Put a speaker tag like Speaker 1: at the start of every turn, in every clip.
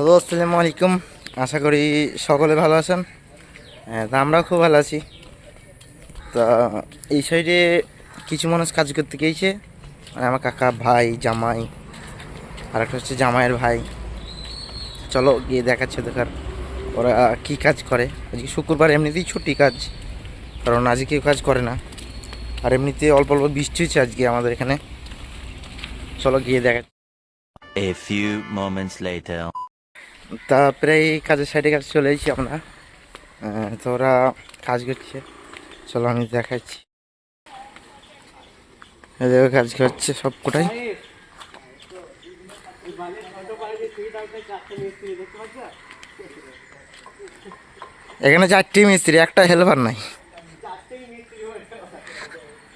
Speaker 1: Hello, আসসালামু আলাইকুম। আশা করি সকলে ভালো আছেন। হ্যাঁ তা আমরাও খুব ভালো আছি। তা এই সাইডে কিছু মানুষ কাজ করতে গিয়েছে। মানে আমার কাকা, ভাই, জামাই আর একটা হচ্ছে জামাইয়ের ভাই। চলো গিয়ে দেখাচ্ছে দেখার ওরা কি কাজ করে। আজকে শুক্রবার, এমনিতেই ছুটি কাজ। কারণ আজকে কেউ কাজ করে না। আর এমনিতে অল্প অল্প বৃষ্টি হচ্ছে আজকে আমাদের এখানে। চলো গিয়ে দেখা
Speaker 2: A few moments later.
Speaker 1: তা প্রায় কাজের সাইডে কাজ চলে এসেছি আমরা। আহ, তো ওরা কাজ করছে। চলো আমি দেখাচ্ছি। কাজ করছে সব কোটাই। এখানে চারটি মিস্ত্রি একটা হেল্পার নাই।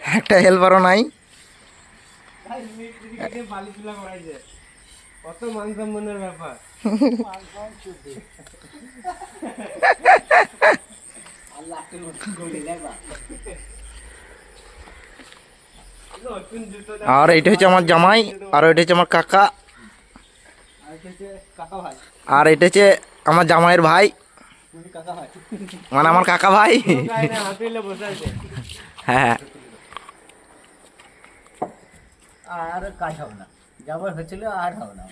Speaker 1: একটা হেল্পারও নাই।
Speaker 3: কত মান সম্মানের ব্যাপার?
Speaker 1: আর এটা হচ্ছে আমার জামাই আর এটা হচ্ছে আমার কাকা।
Speaker 3: কাকা
Speaker 1: আর এটা হচ্ছে আমার জামাইয়ের ভাই। মানে আমার কাকা ভাই।
Speaker 3: আছে
Speaker 1: হ্যাঁ।
Speaker 3: আর কাজ হবে না। যাবার হয়েছিল আর হবে না।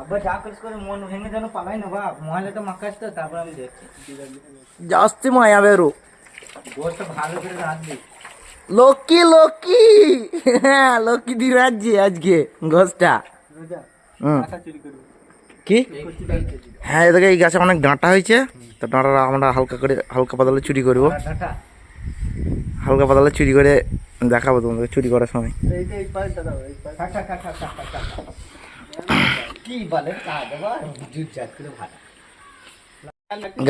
Speaker 3: আবার যা কাজ করে মন ভেঙে যেন পালাই না বাপ। মহিলাটা মাখাস তো তারপর আমি দেখছি।
Speaker 1: জাস্তি মায়া বেরো।
Speaker 3: গোষ্ঠ ভালো করে রাঁধবি।
Speaker 1: লক্ষ্মী লক্ষ্মী। হ্যাঁ লক্ষ্মী দি রাজ্যে আজকে
Speaker 3: করবি।
Speaker 1: কি?
Speaker 3: এই
Speaker 1: হ্যাঁ এদিকে এই গাছে অনেক ডাঁটা হয়েছে তো ডাঁটা আমরা হালকা করে হালকা পাতালে চুরি করব। হালকা পাতালে চুরি করে দেখাবো তোমাদের, চুরি করার সময়।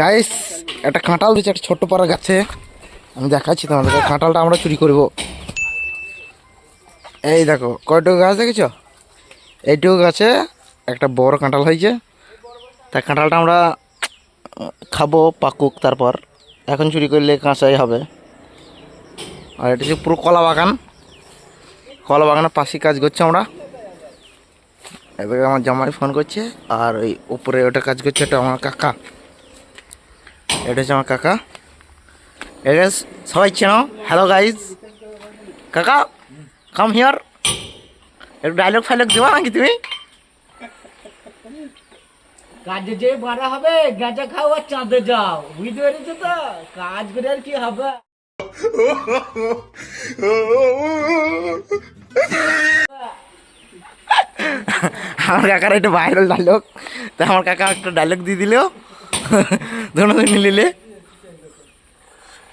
Speaker 1: গাইস একটা কাঁঠাল দিচ্ছে একটা ছোট্ট পাড়া গাছে। আমি দেখাচ্ছি তোমাদেরকে কাঁঠালটা আমরা চুরি করব। এই দেখো, কয়টুকু গাছ দেখেছ? এইটুকু গাছে একটা বড় কাঁঠাল হয়েছে। তা কাঁঠালটা আমরা খাব, পাকুক তারপর। এখন চুরি করলে কাঁচাই হবে। আর এটা হচ্ছে পুরো কলা বাগান। কলা বাগানের পাশে কাজ করছি আমরা। এদিকে আমার জামাই ফোন করছে আর ওই উপরে ওটা কাজ করছে ওটা আমার কাকা। এটা হচ্ছে আমার কাকা। এটা সবাই চেনো? হ্যালো গাইজ কাকা কাম হিয়ার একটু ডায়লগ ফাইলগ দেবা নাকি তুমি?
Speaker 3: কাজে যে বাড়া হবে, গাঁজা খাও আর চাঁদে যাও। বুঝতে পেরেছ তো? কাজ করে আর কি হবে?
Speaker 1: আমার কাকার একটা ভাইরাল ডায়লগ তা আমার কাকা একটা ডায়লগ দিয়ে দিলেও ধন্যবাদ নিলে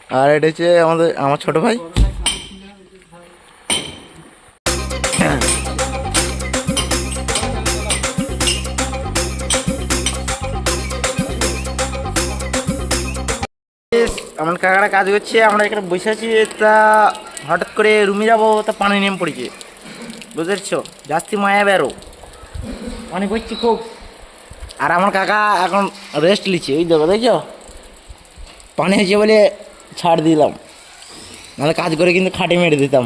Speaker 1: আর এটা হচ্ছে আমাদের আমার ছোট ভাই। আমার কাকারা কাজ করছে আমরা এখানে বসে আছি তা হঠাৎ করে রুমে যাব তা পানি নেমে পড়েছে। বুঝেছ? জাস্তি মায়া বেরো। পানি পড়ছি খুব। আর আমার কাকা এখন রেস্ট নিচ্ছে ওই দেখো দেখছ? পানি হয়েছে বলে ছাড় দিলাম। নাহলে কাজ করে কিন্তু খাটে মেরে দিতাম।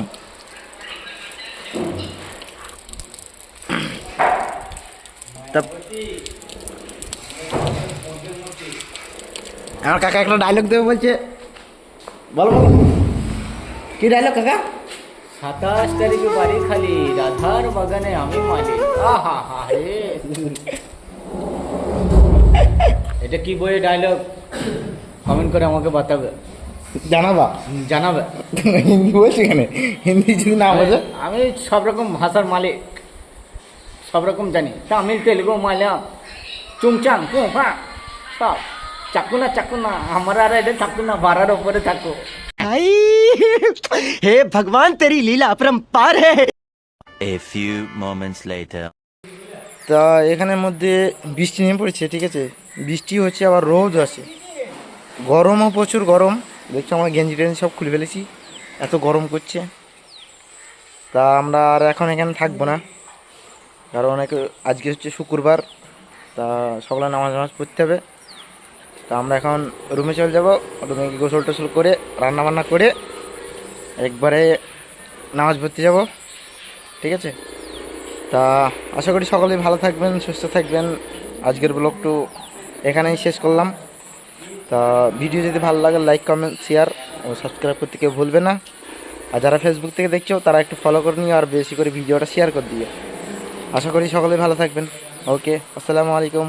Speaker 1: আমার কাকা একটা ডায়লগ দেবে বলছে। বলো বলো। কি ডায়লগ কাকা?
Speaker 3: সাতাশ তারিখে বাড়ি খালি রাধার বাগানে আমি মালি আহা হা রে এটা কি বইয়ে ডায়লগ কমেন্ট করে আমাকে বাতাবে।
Speaker 1: জানাবা?
Speaker 3: জানাবে।
Speaker 1: হিন্দি বলছি এখানে। হিন্দি যদি না বোঝো?
Speaker 3: আমি সব রকম ভাষার মালিক। সব রকম জানি। তামিল তেলুগু মালয়াম চুংচাং কুফা সব। চাকু না চাকু না আমার আর এটা থাকু না বারার ওপরে থাকো
Speaker 4: হে ভগবান তেরি লীলা পার হে।
Speaker 2: এ ফিউ মোমেন্টস লেটার
Speaker 1: তা এখানের মধ্যে বৃষ্টি নেমে পড়েছে ঠিক আছে? বৃষ্টি হচ্ছে আবার রোদ আছে। গরমও প্রচুর গরম। দেখছ আমার গেঞ্জি টেঞ্জি সব খুলে ফেলেছি। এত গরম করছে। তা আমরা আর এখন এখানে থাকব না। কারণ আজকে হচ্ছে শুক্রবার। তা সকালে নামাজ নামাজ পড়তে হবে। তা আমরা এখন রুমে চলে যাব। রুমে গোসল টোসল করে, রান্নাবান্না করে একবারে নামাজ পড়তে যাব। ঠিক আছে? তা আশা করি সকলেই ভালো থাকবেন, সুস্থ থাকবেন। আজকের ব্লগটু এখানেই শেষ করলাম। তা ভিডিও যদি ভালো লাগে লাইক কমেন্ট শেয়ার ও সাবস্ক্রাইব করতে কেউ ভুলবে না। আর যারা ফেসবুক থেকে দেখছ, তারা একটু ফলো করে নিও আর বেশি করে ভিডিওটা শেয়ার করে দিও। আশা করি সকলেই ভালো থাকবেন। ওকে আসসালামু আলাইকুম।